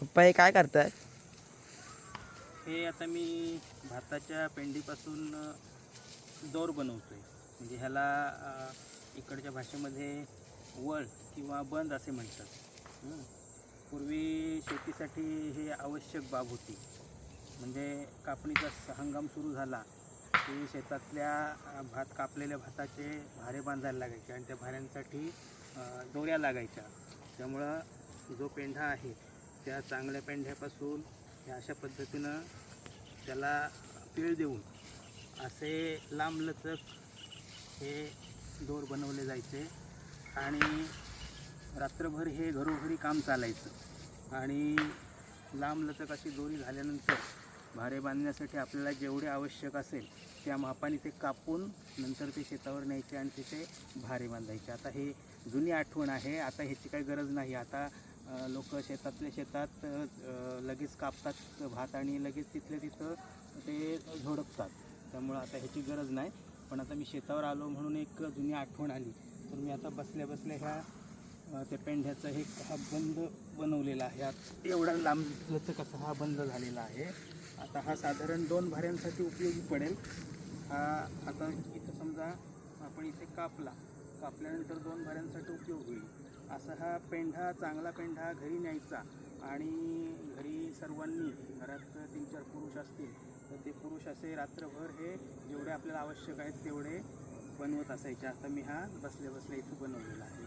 पप्पा हे काय करताय हे आता मी भाताच्या पेंडीपासून दोर बनवतोय. म्हणजे ह्याला इकडच्या भाषेमध्ये वळ किंवा बंद असे म्हणतात. पूर्वी शेतीसाठी हे आवश्यक बाब होती. म्हणजे कापणीचा हंगाम सुरू झाला की शेतातल्या भात कापलेल्या भाताचे भारे बांधायला लागायचे आणि त्या भाऱ्यांसाठी दोऱ्या लागायच्या. त्यामुळं जो पेंढा आहे त्या चांगल्या पेंढ्यापासून ह्या अशा पद्धतीनं त्याला पीळ देऊन असे लांबलचक हे दोर बनवले जायचे आणि रात्रभर हे घरोघरी काम चालायचं. आणि लांबलचक अशी दोरी झाल्यानंतर भारे बांधण्यासाठी आपल्याला जेवढे आवश्यक असेल त्या मापाने ते कापून नंतर ते शेतावर न्यायचे आणि तिथे भारे बांधायचे. आता हे जुनी आठवण आहे. आता ह्याची काही गरज नाही. आता लोक शेतातल्या शेतात लगेच कापतात भात आणि लगेच तिथल्या तिथं ते झोडपतात. त्यामुळं आता ह्याची गरज नाही. पण आता मी शेतावर आलो म्हणून एक जुनी आठवण आली. तर मी आता बसल्या बसल्या ह्या त्या पेंढ्याचा हे हा बंद बनवलेला आहे. आत एवढा लांबचं कसा हा बंद झालेला आहे. आता हा साधारण दोन भाऱ्यांसाठी उपयोगी पडेल. हा आता इथं समजा आपण इथे कापला. कापल्यानंतर दोन भाऱ्यांसाठी उपयोग होईल. असा हा पेंढा चांगला पेंढा घरी न्यायचा आणि घरी सर्वांनी घरात तीन चार पुरुष असतील तर ते पुरुष असे रात्रभर हे जेवढे आपल्याला आवश्यक आहेत तेवढे बनवत असायचे. आता मी हा बसल्या बसल्या इथं बनवलेला आहे.